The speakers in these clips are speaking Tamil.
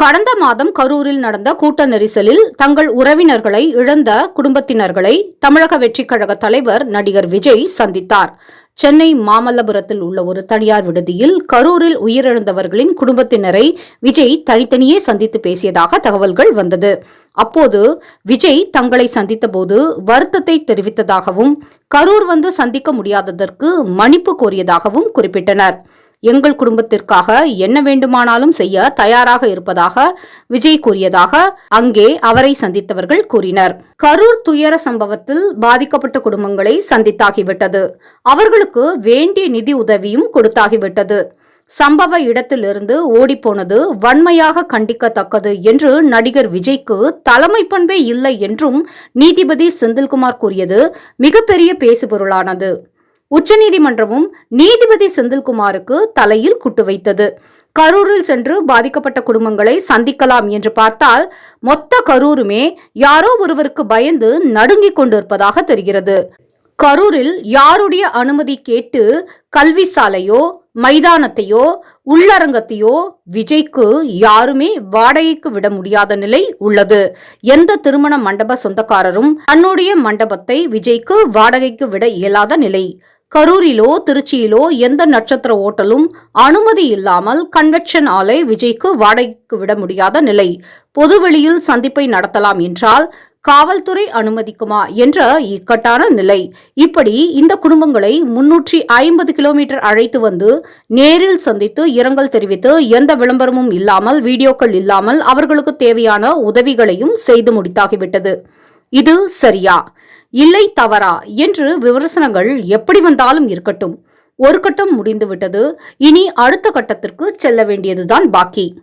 கடந்த மாதம் கரூரில் நடந்த கூட்ட நெரிசலில் தங்கள் உறவினர்களை இழந்த குடும்பத்தினர்களை தமிழக வெற்றிக் கழக தலைவர் நடிகர் விஜய் சந்தித்தார். சென்னை மாமல்லபுரத்தில் உள்ள ஒரு தனியார் விடுதியில் கரூரில் உயிரிழந்தவர்களின் குடும்பத்தினரை விஜய் தனித்தனியே சந்தித்து பேசியதாக தகவல்கள் வந்தது. அப்போது விஜய் தங்களை சந்தித்தபோது வருத்தத்தை தெரிவித்ததாகவும் கரூர் வந்து சந்திக்க முடியாததற்கு மன்னிப்பு கோரியதாகவும் குறிப்பிட்டனர். எங்கள் குடும்பத்திற்காக என்ன வேண்டுமானாலும் செய்ய தயாராக இருப்பதாக விஜய் கூறியதாக அங்கே அவரை சந்தித்தவர்கள் கூறினர். கரூர் துயர சம்பவத்தில் பாதிக்கப்பட்ட குடும்பங்களை சந்தித்தாகிவிட்டது. அவர்களுக்கு வேண்டிய நிதி உதவியும் கொடுத்தாகிவிட்டது. சம்பவ இடத்திலிருந்து ஓடிப்போனது வன்மையாக கண்டிக்கத்தக்கது என்று நடிகர் விஜய்க்கு தலைமை பண்பே இல்லை என்றும் நீதிபதி செந்தில்குமார் கூறியது மிகப்பெரிய பேசுபொருளானது. உச்சநீதிமன்றமும் நீதிபதி செந்தில்குமாருக்கு தலையில் குட்டு வைத்தது. கரூரில் சென்று பாதிக்கப்பட்ட குடும்பங்களை சந்திக்கலாம் என்று பார்த்தால் மொத்த கரூருமே யாரோ ஒருவருக்கு பயந்து நடுங்கிக் கொண்டிருப்பதாக தெரிகிறது. கரூரில் யாருடைய அனுமதி கேட்டு கல்வி சாலையோ மைதானத்தையோ உள்ளரங்கத்தையோ விஜய்க்கு யாருமே வாடகைக்கு விட முடியாத நிலை உள்ளது. எந்த திருமண மண்டப சொந்தக்காரரும் தன்னுடைய மண்டபத்தை விஜய்க்கு வாடகைக்கு விட இயலாத நிலை. கரூரிலோ திருச்சியிலோ எந்த நட்சத்திர ஓட்டலும் அனுமதி இல்லாமல் கன்வெக்ஷன் ஆலை விஜய்க்கு வாடகைக்கு விட முடியாத நிலை. பொதுவெளியில் சந்திப்பை நடத்தலாம் என்றால் காவல்துறை அனுமதிக்குமா என்ற இக்கட்டான நிலை. இப்படி இந்த குடும்பங்களை முன்னூற்றி ஐம்பது கிலோமீட்டர் அழைத்து வந்து நேரில் சந்தித்து இரங்கல் தெரிவித்து எந்த விளம்பரமும் இல்லாமல் வீடியோக்கள் இல்லாமல் அவர்களுக்கு தேவையான உதவிகளையும் செய்து முடித்தாகிவிட்டது. இது சரியா? இல்லை தவறா என்று விமர்சனங்கள் எப்படி வந்தாலும் இருக்கட்டும். ஒரு கட்டம் முடிந்துவிட்டது. இனி அடுத்த கட்டத்திற்கு செல்ல வேண்டியதுதான் பாக்கி.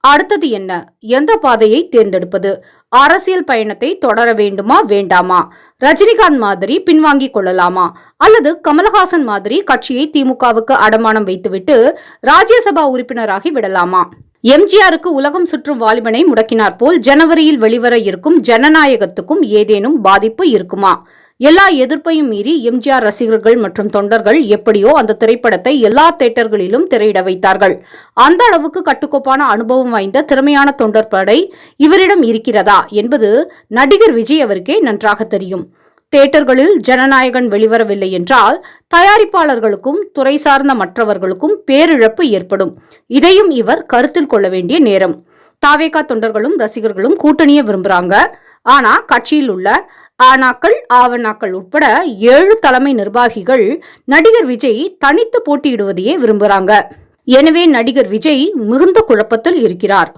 அடுத்தது என்ன? எந்த பாதையை தேர்ந்தெடுப்பது? அரசியல் பயணத்தை தொடர வேண்டுமா வேண்டாமா? ரஜினிகாந்த் மாதிரி பின்வாங்கிக் கொள்ளலாமா? அல்லது கமலஹாசன் மாதிரி கட்சியை திமுகவுக்கு அடமானம் வைத்துவிட்டு ராஜ்யசபா உறுப்பினராகி விடலாமா? எம்ஜிஆருக்கு உலகம் சுற்றும் வாலிபனை முடக்கினார் போல் ஜனவரியில் வெளிவர இருக்கும் ஜனநாயகத்துக்கும் ஏதேனும் பாதிப்பு இருக்குமா? எல்லா எதிர்ப்பையும் மீறி எம்ஜிஆர் ரசிகர்கள் மற்றும் தொண்டர்கள் எப்படியோ அந்த திரைப்படத்தை எல்லா தேட்டர்களிலும் திரையிட வைத்தார்கள். அந்த அளவுக்கு கட்டுக்கோப்பான அனுபவம் வாய்ந்த திறமையான தொண்டர் படை இவரிடம் இருக்கிறதா? என்பது நடிகர் விஜய் அவருக்கே நன்றாக தெரியும். தேட்டர்களில் ஜனநாயகன் வெளிவரவில்லை என்றால் தயாரிப்பாளர்களுக்கும் துறை சார்ந்த மற்றவர்களுக்கும் பேரிழப்பு ஏற்படும். இதையும் இவர் கருத்தில் கொள்ள வேண்டிய நேரம். தாவேகா தொண்டர்களும் ரசிகர்களும் கூட்டணியை விரும்புறாங்க. ஆனா கட்சியில் உள்ள ஆனாக்கள் ஆவணாக்கள் உட்பட ஏழு தலைமை நிர்வாகிகள் நடிகர் விஜய் தனித்து போட்டியிடுவதையே விரும்புறாங்க. எனவே நடிகர் விஜய் மிகுந்த குழப்பத்தில் இருக்கிறார்.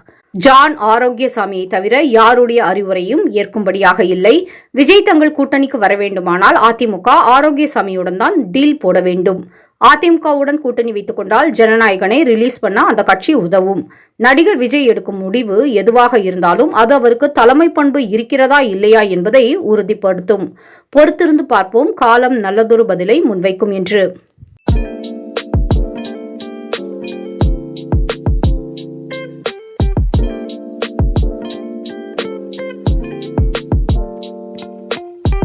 ஜான் ஆரோக்கியசாமியை தவிர யாருடைய அறிவுரையும் ஏற்கும்படியாக இல்லை. விஜய் தங்கள் கூட்டணிக்கு வர வேண்டுமானால் அதிமுக ஆரோக்கியசாமியுடன் தான் டீல் போட வேண்டும். அதிமுகவுடன் கூட்டணி வைத்துக் கொண்டால் ஜனநாயகனை ரிலீஸ் பண்ண அந்த கட்சி உதவும். நடிகர் விஜய் எடுக்கும் முடிவு எதுவாக இருந்தாலும் அது அவருக்கு தலைமை பண்பு இருக்கிறதா இல்லையா என்பதை உறுதிப்படுத்தும். பொறுத்திருந்து பார்ப்போம். காலம் நல்லதொரு பதிலை முன்வைக்கும் என்று.